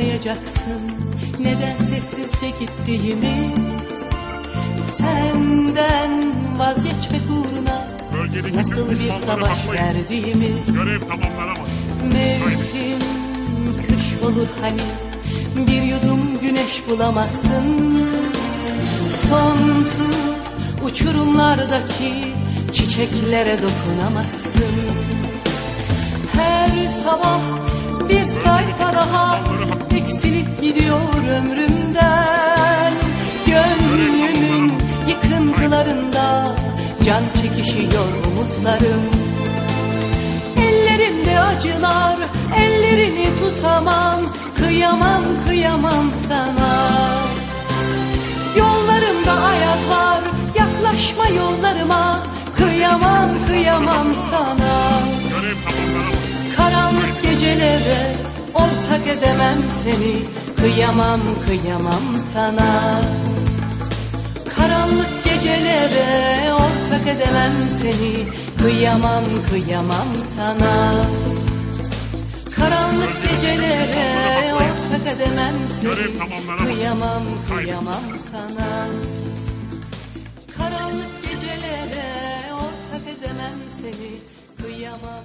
soracaksın Neden sessizce gittiğimi. Senden vazgeçmek uğruna Bölgedeki Nasıl bir savaş verdiğimi. Görev tamamlanamaz. Mevsim kış olur hani Bir yudum güneş bulamazsın. Sonsuz uçurumlardaki çiçeklere dokunamazsın. Her sabah bir sayfa daha can çekişiyor umutlarım. Ellerimde acılar, ellerini tutamam. Kıyamam, kıyamam sana. Yollarımda ayaz var, yaklaşma yollarıma. Kıyamam, kıyamam sana. Karanlık gecelere ortak edemem seni. Kıyamam, kıyamam sana. Karanlık gecelere ortak edemem seni. Kıyamam kıyamam sana. Karanlık gecelere ortak edemem seni. Kıyamam kıyamam sana. Karanlık gecelere ortak edemem seni. Kıyamam